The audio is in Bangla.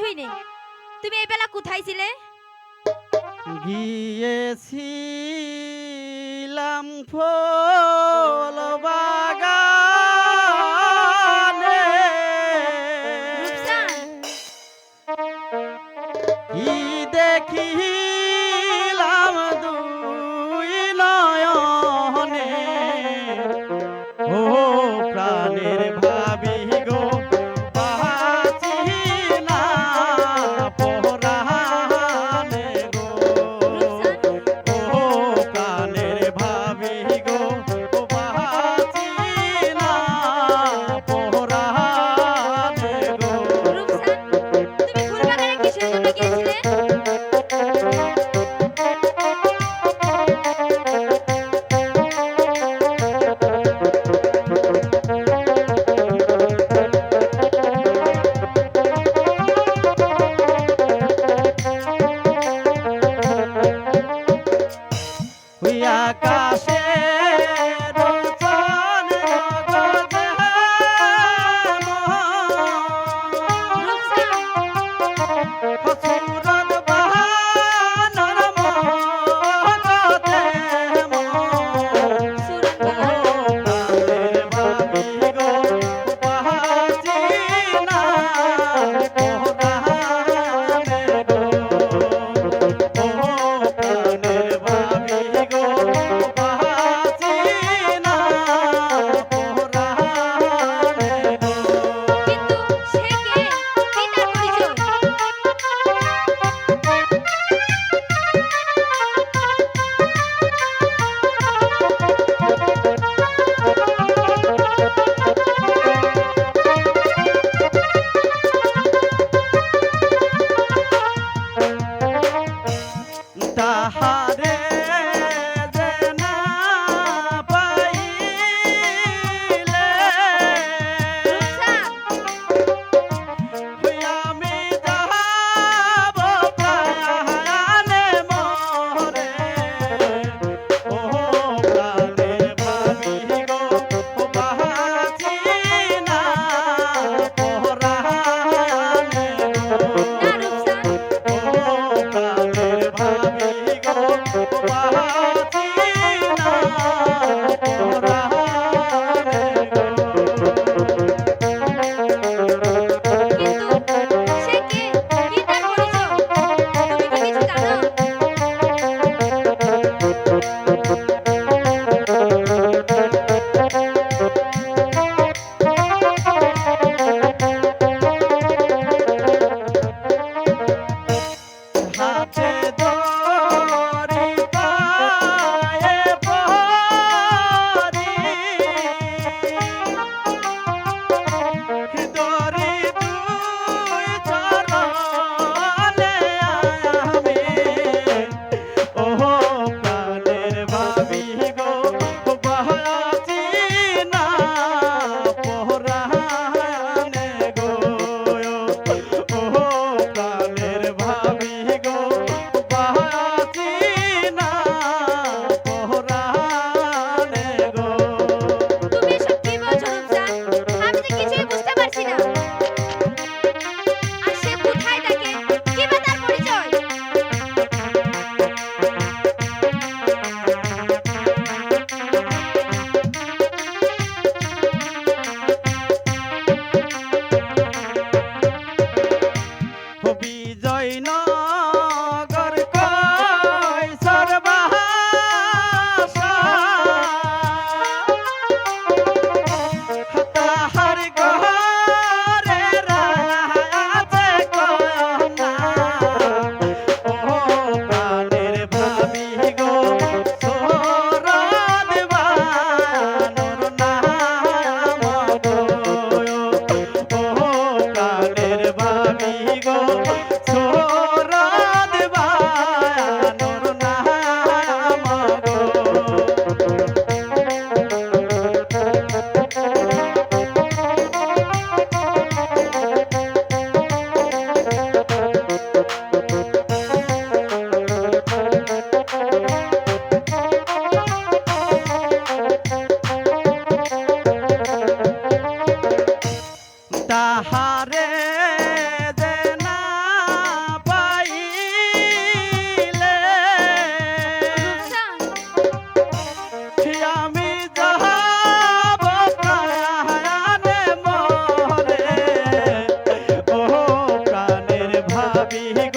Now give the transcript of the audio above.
কিছুই নেই। তুমি এই বেলা কোথায় ছিলে? গিয়েছিলাম ফোন হইয়া কাশে পাহাড় cantar. பாடின